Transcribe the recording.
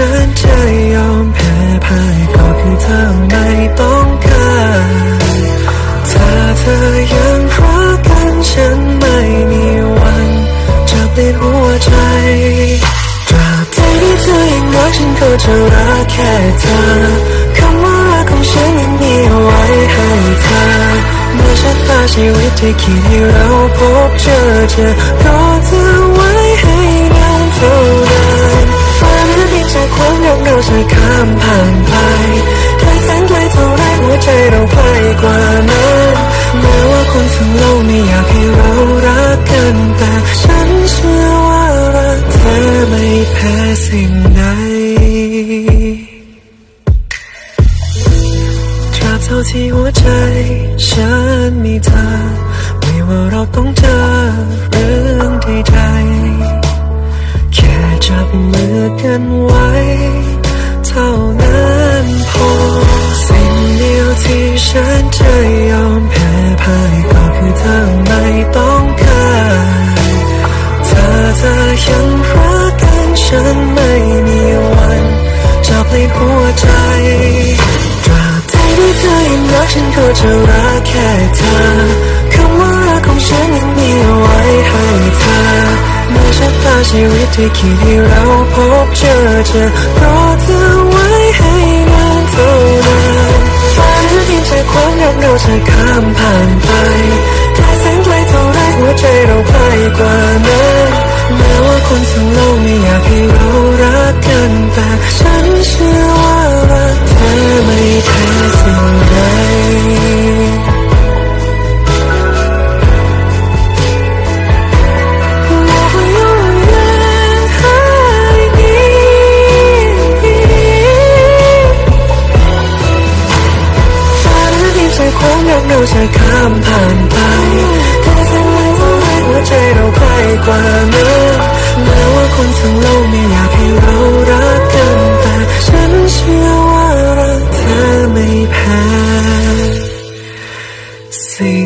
ฉันจะยอมแพ้พ่ายก็คือเธอไม่ต้องการถ้าเธอยังรักกันฉันไม่มีวันจะเปลี่ยนหัวใจตราบใดที่เธอยังรักฉันก็จะรักแค่เธอคำว่ารักของฉันยังมีเอาไว้ให้เธอเมื่อชะตาชีวิตที่คิดให้เราพบเจอเจอก็เธอ ความรักเราจข้ามผ่านไปไกลแสนไกลเท่าไรหัวใจเราใกลกว่านั้นแม้ว่าคนทั้งโลกไม่อยากให้เรารักกันแต่ฉันเชื่อว่ารักเธอไม่แพ้สิ่งใดตราบเท่าที่หัวใจ ฉันมีเธอ ไม่ว่าเราต้องเจอเรื่องใดๆแค่จับมือกันไว้ ท่านั้นพอ สิ่งเดียวที่ฉันจะยอมแพ้พ่ายก็คือเธอไม่ต้องการถ้าเธอยังรักกันฉันไม่มีวันจะเปลี่ยนหัวใจตราบใดที่เธอยังรักฉันก็จะรักแค่เธอคำว่ารักของฉันยัง ชีวิตที่คิดให้เราพบเจอเจอรอเธอไว้ให้นานเท่านั้นฝันที่เพียงจากความรักเราจะข้ามผ่านไปแค่แสงไกลเท่าไรหัวใจเราไกลกว่านั้นแม้ว่าคนทั้งโลกไม่อยากให้เรารักกันแต่ฉันเชื่อ ใจข้ามผ่านไปแต่สิ่งไมต้องให้หัวใจเราไกลกว่าเนิ่นแม้ว่าคนทั้งโลกไม่อยากให้เรารักกันแต่ฉันเชื่อว่ารักเธอไม่แพ้สิ่ง